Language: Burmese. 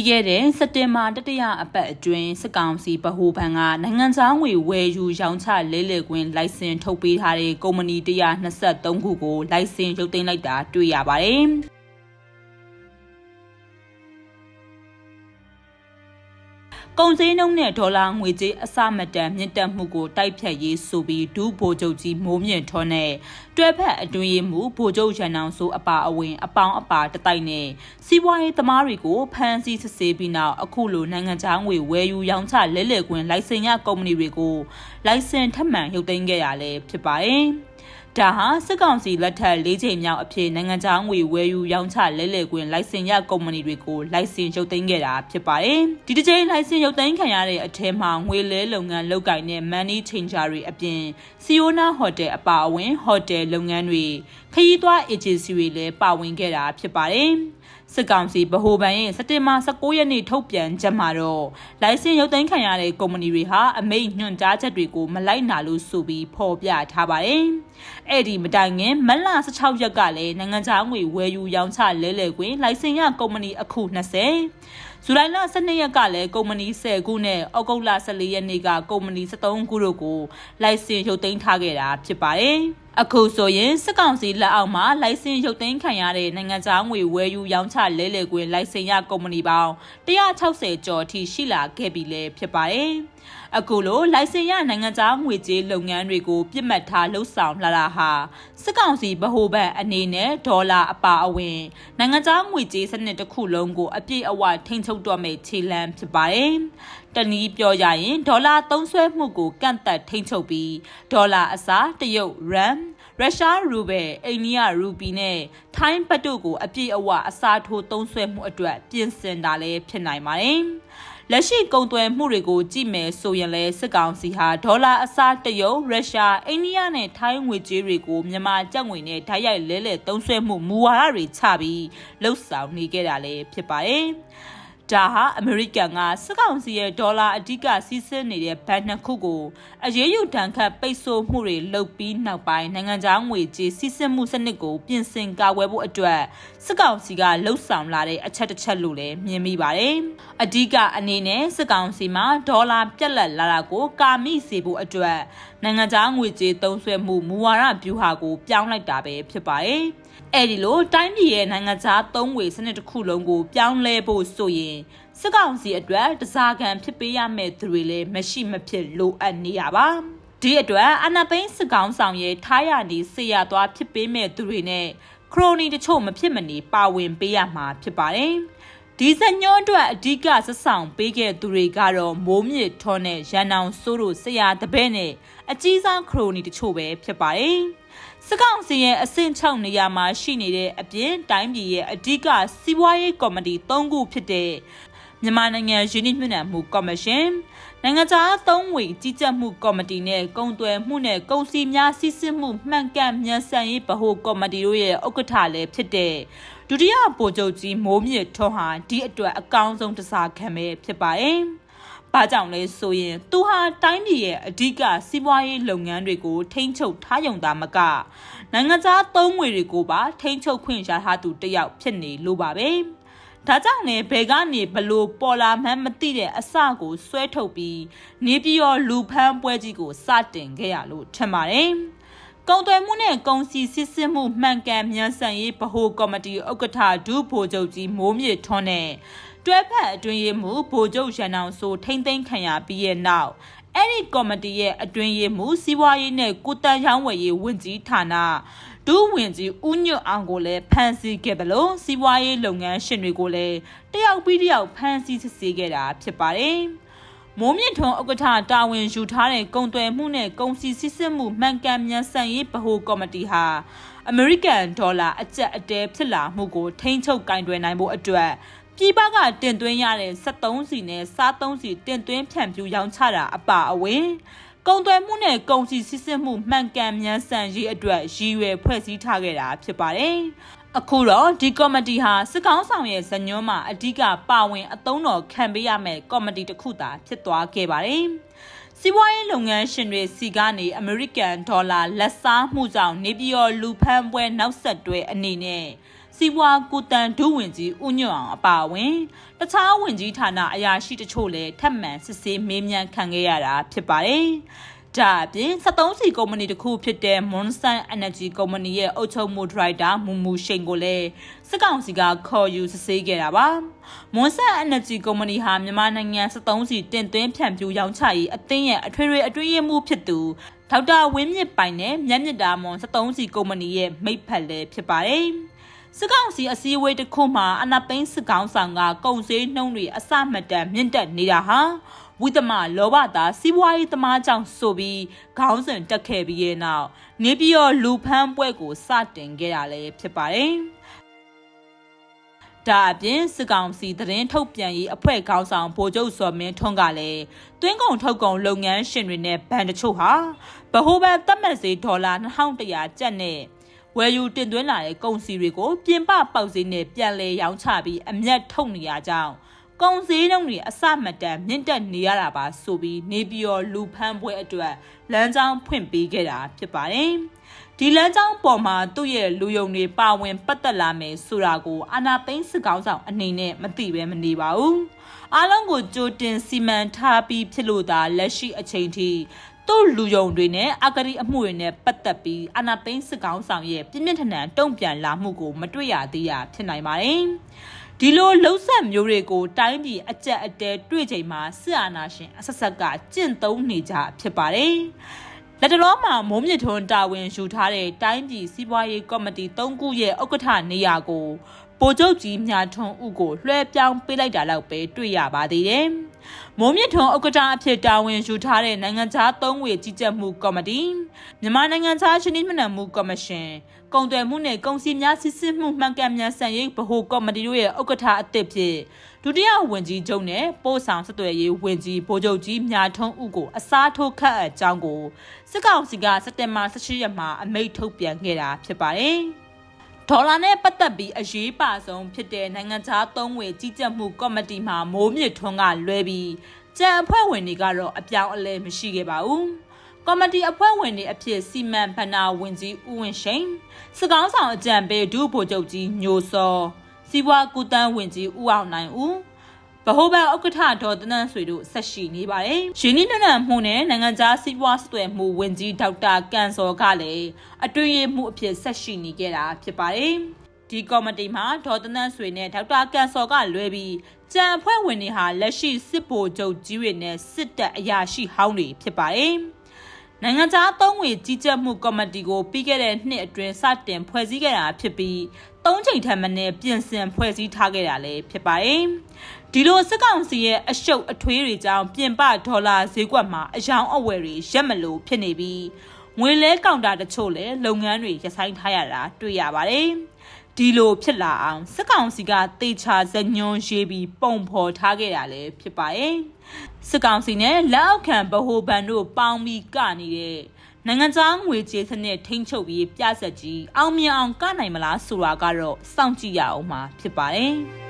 ပြီးခဲ့တဲ့စက်တင်ဘာတတိယအပတ်အတွင်းစစ်ကောင်စီဗဟိုဘဏ်ကနိုင်ငံခြားငွေဝယ်ယူရောင်းချလဲလှယ်ခွင့်လိုင်စင်ထုတ်ပေးထားတဲ့ကုမ္ပဏီ123ခုကိုလိုင်စင်ရုပ်သိမ်းလိုက်တာတွေ့ရပါတယ်။ ကုန်စည်နှုန်းနဲ့ဒေါ်လာငွေကြေးအစမတန်မြင့်တက်မှုကိုတိုက်ဖြတ်ရေးဆိုပြီးဒူးဗိုလ်ချုပ်ကြီးမိုးမြင့်ထွန်းနဲ့တွဲဖက်အတွင်းရေးမှုဗိုလ်ချုပ်ရန်အောင်ဆိုအပါအဝင် အပေါင်းအပါတတိုက်နဲ့စီးပွားရေးသမားတွေကိုဖမ်းဆီးစစ်ဆေးပြီးနောက်အခုလိုနိုင်ငံခြားငွေဝယ်ယူရောင်းချလဲလှယ်ခွင့်လိုင်စင်ရကုမ္ပဏီတွေကိုလိုင်စင်ထပ်မံရုပ်သိမ်းခဲ့ရလဲဖြစ်ပါတယ်။ ဒါဟာစစ်ကောင်စီလက်ထက်၄ချိန်မြောက်အဖြစ်နိုင်ငံခြားငွေဝယ်ယူရောင်းချလဲလှယ်ခွင့်လိုင်စင်ရကုမ္ပဏီတွေကိုလိုင်စင်ရုပ်သိမ်းခဲ့တာဖြစ်ပါတယ်။ဒီတစ်ချိန်လိုင်စင်ရုပ်သိမ်းခံရတဲ့အထက်မှာငွေလဲလုပ်ငန်းလုပ်ကိုင်တဲ့ Money Changer တွေအပြင်စီယိုနာဟိုတယ်အပါအဝင်ဟိုတယ်လုပ်ငန်းတွေခရီးသွား agency တွေလည်းပါဝင်ခဲ့တာဖြစ်ပါတယ်။ စစ်ကောင်စီဗဟိုဘဏ်ရဲ့စက်တင်ဘာ16ရက်နေ့ထုတ်ပြန်ချက်မှာတော့လိုင်စင်ရုပ်သိမ်းခံရတဲ့ကုမ္ပဏီတွေဟာအမိန့်ညွှန်ကြားချက်တွေကိုမလိုက်နာလို့ဆိုပြီးဖော်ပြထားပါတယ်။အဲ့ဒီမတိုင်ခင်မလ16ရက်ကလည်းနိုင်ငံခြားငွေဝယ်ယူရောင်းချလဲလှယ်ခွင့်လိုင်စင်ရကုမ္ပဏီအခု20 ဇူလိုင်လ12ရက်ကလည်းကုမ္ပဏီ10ခုနဲ့ဩဂုတ်လ14ရက်နေ့ကကုမ္ပဏီ73ခုတို့ကိုလိုင်စင်ရုပ်သိမ်းထားခဲ့တာဖြစ်ပါတယ်။အခုဆိုရင်စစ်ကောင်စီလက်အောက်မှာလိုင်စင်ရုပ်သိမ်းခံရတဲ့နိုင်ငံခြားငွေဝယ်ယူရောင်းချလဲလှယ်ခွင့်လိုင်စင်ရကုမ္ပဏီပေါင်း160ကျော်ထိရှိလာခဲ့ပြီလည်းဖြစ်ပါတယ်။ အခုလိုလိုင်စင်ရနိုင်ငံခြားငွေကြေးလုပ်ငန်းတွေကိုပြစ်မှတ်ထားလှုပ်ဆောင်လာတာဟာစစ်ကောင်စီဗဟိုဘဏ်အနေနဲ့ဒေါ်လာအပါအဝင်နိုင်ငံခြားငွေကြေးစနစ်တစ်ခုလုံးကိုအပြည့်အဝထိန်းချုပ်တော့မယ့်ခြေလှမ်းဖြစ်ပါတယ်။တနည်းပြောရရင်ဒေါ်လာသုံးစွဲမှုကိုကန့်သက်ထိန်းချုပ်ပြီးဒေါ်လာအစားတရုတ်ရန်ရုရှားရူဘယ်အိန္ဒိယရူပီနဲ့ထိုင်းဘတ်တို့ကိုအပြည့်အဝအစားထိုးသုံးစွဲမှုအတွက်ပြင်ဆင်တာလည်းဖြစ်နိုင်ပါတယ်။ လက်ရှိကုန်သွယ်မှုတွေကိုကြည့်မယ်ဆိုရင်လည်းစစ်ကောင်စီဟာဒေါ်လာအစားတရုတ်ရုရှားအိန္ဒိယနဲ့ထိုင်းငွေကြေးတွေကိုမြန်မာကျပ်ငွေနဲ့ဓာတ်ရိုက်လဲလှယ်သုံးစွဲမှုမူဝါဒတွေချပြီးလှုပ်ဆောင်နေခဲ့တာလည်းဖြစ်ပါတယ်။ ဒါဟာအမေရိကန်ကစစ်ကောင်စီရဲ့ဒေါ်လာအဓိကစီးဆင်းနေတဲ့ဘဏ်နှစ်ခုကိုအရေးယူဒဏ်ခတ်ပိတ်ဆို့မှုတွေလုပ်ပြီးနောက်ပိုင်းနိုင်ငံခြားငွေကြေးစီးဆင်းမှုစနစ်ကိုပြင်ဆင်ကာကွယ်ဖို့အတွက်စစ်ကောင်စီကလှုံ့ဆော်လာတဲ့အချက်တစ်ချက်လို့လည်းမြင်မိပါတယ်။အဓိကအနေနဲ့စစ်ကောင်စီမှာဒေါ်လာပြက်လက်လာတာကိုကာမိစေဖို့အတွက်နိုင်ငံခြားငွေကြေးသုံးစွဲမှုမူဝါဒဗျူဟာကိုပြောင်းလိုက်တာပဲဖြစ်ပါတယ်။ အဲ့ဒီလိုတိုင်းပြည်ရဲ့နိုင်ငံခြားသုံးငွေစနစ်တစ်ခုလုံးကိုပြောင်းလဲဖို့ဆိုရင်စစ်ကောင်စီအတွက်တစားကံဖြစ်ပေးရမယ့်သူတွေလည်းမရှိမဖြစ်လိုအပ်နေရပါဒီအတွက်အနာပိန်းစစ်ကောင်ဆောင်ရဲ့ထားရနေဆေးရသွားဖြစ်ပေးမဲ့သူတွေနဲ့ခရိုနီတချို့မဖြစ်မနေပါဝင်ပေးရမှာဖြစ်ပါတယ် ဒီစညွန်းအတွက်အဓိကစဆောင်ပေးခဲ့သူတွေကတော့မိုးမြစ်ထွန်းနဲ့ရန်အောင်စိုးတို့ဆရာတပည့်နဲ့အကြီးစားခရိုနီတချို့ပဲဖြစ်ပါတယ်စကောင်စီရဲ့အဆင့်6နေရာမှာရှိနေတဲ့အပြင်တိုင်းပြည်ရဲ့အဓိကစီးပွားရေးကော်မတီ၃ခုဖြစ်တဲ့မြန်မာနိုင်ငံယင်းနှိမ့်ညွှန်မှုကော်မရှင်နိုင်ငံခြားသုံးငွေကြီးကြပ်မှုကော်မတီနဲ့ကုန်သွယ်မှုနဲ့ကုန်စည်များစီးဆင်းမှုမှန်ကန်မြန်ဆန်ရေးဗဟိုကော်မတီတို့ရဲ့ဥက္ကဋ္ဌလည်းဖြစ်တဲ့ ဒုတိယဗိုလ်ချုပ်ကြီးမိုးမြင့်ထွန်းဟာဒီအတွက်အကောင်းဆုံးတစားခံပဲဖြစ်ပါတယ်။ဘာကြောင့်လဲဆိုရင်သူဟာတိုင်းပြည်ရဲ့အဓိကစီးပွားရေးလုပ်ငန်းတွေကိုထိန်းချုပ်ထားရုံသာမကနိုင်ငံခြားသုံးငွေတွေကိုပါထိန်းချုပ်ခွင့်ရထားသူတယောက်ဖြစ်နေလို့ပါပဲဒါကြောင့်လည်းဘယ်ကနေဘလို့ပေါ်လာမှန်းမသိတဲ့အစကိုဆွဲထုတ်ပြီးနေပြည်တော်လူဖန်းပွဲကြီးကိုစတင်ခဲ့ရလို့ထင်ပါတယ် ကုံသွယ်မှုနဲ့ကုံစီစစ်စစ်မှုမှန်ကန်မြန်ဆန်ရေးဗဟိုကော်မတီဥက္ကဋ္ဌဒုဗိုလ်ချုပ်ကြီးမိုးမြင့်ထွန်းနဲ့တွဲဖက်အတွင်းရေးမှူးဗိုလ်ချုပ်ရန်အောင်ဆိုထိမ့်သိမ်းခံရပြီးရဲ့နောက်အဲ့ဒီကော်မတီရဲ့အတွင်းရေးမှူးစီးပွားရေးနဲ့ကုတန်ရောင်းဝယ်ရေးဝန်ကြီးဌာနဒုဝန်ကြီးဦးညွတ်အောင်ကိုလည်းဖမ်းဆီးခဲ့တယ်လို့စီးပွားရေးလုပ်ငန်းရှင်တွေကိုလည်းတယောက်ပြီးတယောက်ဖမ်းဆီးစစ်ဆေးခဲ့တာဖြစ်ပါတယ် မိုးမြင့်ထွန်းဥက္ကဋ္ဌတာဝန်ယူထားတဲ့ကုံသွယ်မှုနဲ့ကုန်စည်စစ်စစ်မှုမှန်ကန်မြန်ဆန်ရေးဗဟိုကော်မတီဟာအမေရိကန်ဒေါ်လာအကျပ်အတဲဖြစ်လာမှုကိုထိန်းချုပ်ကင်တွယ်နိုင်ဖို့အတွက်ပြည်ပကတင်သွင်းရတဲ့73စီနဲ့စား3စီတင်သွင်းဖြန့်ဖြူးရောင်းချတာအပါအဝင် ကုန်သွယ်မှုနဲ့ကုန်စည်စစ်စစ်မှုမှန်ကန်မြန်ဆန်ရေးအတွက်ရည်ရွယ်ဖွဲ့စည်းထားခဲ့တာဖြစ်ပါတယ်။အခုတော့ဒီကော်မတီဟာစစ်ကောင်းဆောင်ရဲ့ဇညွှန်းမှာအဓိကပါဝင်အသုံးတော်ခံပေးရမယ့်ကော်မတီတစ်ခုသာဖြစ်သွားခဲ့ပါတယ်။စီးပွားရေးလုပ်ငန်းရှင်တွေစီကနေအမေရိကန်ဒေါ်လာလက်စားမှုကြောင့်နေပြည်တော်လူဖန်းပွဲနောက်ဆက်တွဲအနေနဲ့ စစီဝါကိုတန်ဒုဝင်ကြီးဦးညွန့်အောင်အပါအဝင်တခြားဝင်ကြီးဌာနအရာရှိတချို့လည်းထပ်မံစစ်ဆေးမေးမြန်းခံခဲ့ရတာဖြစ်ပါတယ်။ဒါအပြင်73စီကုမ္ပဏီတစ်ခုဖြစ်တဲ့ Monsan Energy ကုမ္ပဏီရဲ့အုပ်ချုပ်မှုဒရိုက်တာမူမူရှိန်ကိုလည်းစစ်ကောင်စီကခေါ်ယူစစ်ဆေးခဲ့တာပါ။ Monsan Energy ကုမ္ပဏီဟာမြန်မာနိုင်ငံ73စီတင်သွင်းဖြန့်ဖြူးရောင်းချရေးအသင်းရဲ့အထွေထွေအတွင်းရေးမှူးဖြစ်သူဒေါက်တာဝင်းမြင့်ပိုင်နဲ့မြတ်မြတ်တာမွန်73စီကုမ္ပဏီရဲ့မိတ်ဖက်လည်းဖြစ်ပါတယ်။ စစ်ကောင်စီအစည်းအဝေးတစ်ခုမှာအနာပိန်းစစ်ကောင်ဆောင်ကကုန်စည်နှုန်းတွေအစမတန်မြင့်တက်နေတာဟာဝိသမလောဘသားစီးပွားရေးသမားကြောင့်ဆိုပြီးခေါင်းစဉ်တက်ခဲ့ပြီးရဲ့နောက်နေပြည်တော်လူဖန်းပွဲကိုစတင်ခဲ့တာလည်းဖြစ်ပါတယ်။ဒါအပြင်စစ်ကောင်စီသတင်းထုတ်ပြန်ရေးအဖွဲ့ခေါင်းဆောင်ဗိုလ်ချုပ်စော်မင်းထွန်းကလည်းတွင်းကုန်ထုတ်ကုန်လုပ်ငန်းရှင်တွေနဲ့ဘဏ်တချို့ဟာဗဟိုဘဏ်သတ်မှတ်ဈေးဒေါ်လာ2100ကျပ်နဲ့ ဝယ်ယူတင်သွင်းလာတဲ့ကုန်စည်တွေကိုပြင်ပပေါက်ဈေးနဲ့ပြန်လည်ရောင်းချပြီးအမျက်ထုတ်နေရကြောင်းကုန်စည်နှုန်းတွေအစမတန်မြင့်တက်နေရတာပါဆိုပြီးနေပြည်တော်လူဖန်းပွဲအတွက်လမ်းကြောင်းဖွင့်ပေးခဲ့တာဖြစ်ပါတယ်။ဒီလမ်းကြောင်းပေါ်မှာသူ့ရဲ့လူယုံတွေပါဝင်ပတ်သက်လာမယ်ဆိုတာကိုအာနာသိန်းစစ်ကောင်းဆောင်အနေနဲ့မသိပဲမနေပါဘူး။အားလုံးကိုကြိုတင်စီမံထားပြီးဖြစ်လို့သာလက်ရှိအချိန်ထိ သူ့လူယုံတွေနဲ့အဂတိအမှုတွေနဲ့ပတ်သက်ပြီးအာနာသိန်းစစ်ကောင်းဆောင်ရဲ့ပြင်းပြင်းထန်ထန်တုံ့ပြန်လာမှုကိုမတွေ့ရသေးတာဖြစ်နိုင်ပါတယ်။ဒီလိုလှုပ်ဆက်မျိုးတွေကိုတိုင်းပြည်အကြက်အတဲတွေ့ချိန်မှာစစ်အာဏာရှင်အဆက်ဆက်ကကျင့်သုံးနေကြဖြစ်ပါတယ်။လက်တလောမှာမိုးမြစ်ထွန်းတာဝန်ယူထားတဲ့တိုင်းပြည်စီးပွားရေးကော်မတီ၃ခုရဲ့ဥက္ကဋ္ဌနေရာကိုပိုချုပ်ကြီးမြာထွန်းဦးကိုလွှဲပြောင်းပေးလိုက်တာလောက်ပဲတွေ့ရပါသေးတယ်။ မိုးမြစ်ထွန်းဥက္ကဋ္ဌအဖြစ်တာဝန်ယူထားတဲ့နိုင်ငံခြားသုံးဝေကြီးကြပ်မှုကော်မတီမြန်မာနိုင်ငံခြားရှင်းနှမြမှုကော်မရှင်ကုန်သွယ်မှုနဲ့ကုန်စည်များစစ်စစ်မှုမှန်ကန်မြန်ဆန်ရေးဗဟိုကော်မတီတို့ရဲ့ဥက္ကဋ္ဌအသစ်ဖြစ်ဒုတိယဝန်ကြီးချုပ်နဲ့ပို့ဆောင်ဆက်သွယ်ရေးဝန်ကြီးဗိုလ်ချုပ်ကြီးမြာထွန်းဦးကိုအစားထိုးခတ်အကြောင်းကိုစစ်ကောင်စီကစက်တင်ဘာ18ရက်မှာအမိန့်ထုတ်ပြန်ခဲ့တာဖြစ်ပါတယ်။ ဒေါ်လာနဲ့ပတ်သက်ပြီးအရေးပါဆုံးဖြစ်တဲ့နိုင်ငံခြားသုံးဝေကြီးကြပ်မှုကော်မတီမှာမိုးမြစ်ထွန်းကလွဲပြီးကြံအဖွဲ့ဝင်တွေကတော့အပြောင်းအလဲမရှိခဲ့ပါဘူး။ကော်မတီအဖွဲ့ဝင်တွေအဖြစ်စီမံဘဏ္ဍာဝန်ကြီးဦးဝင်းရှိန်စကောင်းဆောင်အကြံပေးဒုဗိုလ်ချုပ်ကြီးညိုစောစီးပွားကူတန်းဝန်ကြီးဦးအောင်နိုင်ဦး ဗဟိုဘဏ်ဥက္ကဋ္ဌဒေါ်တနန်းဆွေတို့ဆက်ရှိနေပါတယ်။ရင်းနှီးမြှုပ်နှံမှုနဲ့နိုင်ငံခြားစီးပွားဆက်သွယ်မှုဝန်ကြီးဒေါက်တာကန်စောကလည်းအတွင်းရေးမှုအဖြစ်ဆက်ရှိနေခဲ့တာဖြစ်ပါတယ်။ဒီကော်မတီမှာဒေါ်တနန်းဆွေနဲ့ဒေါက်တာကန်စောကလွဲပြီးကြံအဖွဲ့ဝင်တွေဟာလက်ရှိစစ်ဗိုလ်ချုပ်ကြီးတွေနဲ့စစ်တပ်အရာရှိဟောင်းတွေဖြစ်ပါတယ်။နိုင်ငံခြားသုံးငွေကြီးကြပ်မှုကော်မတီကိုပြီးခဲ့တဲ့နှစ်အတွင်းစတင်ဖွဲ့စည်းခဲ့တာဖြစ်ပြီးသုံးချိန်ထက်မနည်းပြင်ဆင်ဖွဲ့စည်းထားခဲ့တာလည်းဖြစ်ပါတယ်။ ဒီလိုစစ်ကောင်စီရဲ့အရှုပ်အထွေးတွေကြောင့်ပြင်ပဒေါ်လာဈေးကွက်မှာအယောင်အဝယ်တွေရက်မလို့ဖြစ်နေပြီးငွေလဲကောင်တာတချို့လည်းလုပ်ငန်းတွေရပ်ဆိုင်းထားရတာတွေ့ရပါတယ်။ဒီလိုဖြစ်လာအောင်စစ်ကောင်စီကတေချာဇညွန်ရေးပြီးပုံဖော်ထားခဲ့တာလည်းဖြစ်ပါတယ်စစ်ကောင်စီနဲ့လက်အောက်ခံဗဟိုဘဏ်တို့ပေါင်းပြီးကနေတဲ့နိုင်ငံခြားငွေကြေးစနစ်ထိန်းချုပ်ပြီးပြဆက်ကြီးအောင်မြင်အောင်ကနိုင်မလားဆိုတာကတော့စောင့်ကြည့်ရအောင်မှာဖြစ်ပါတယ်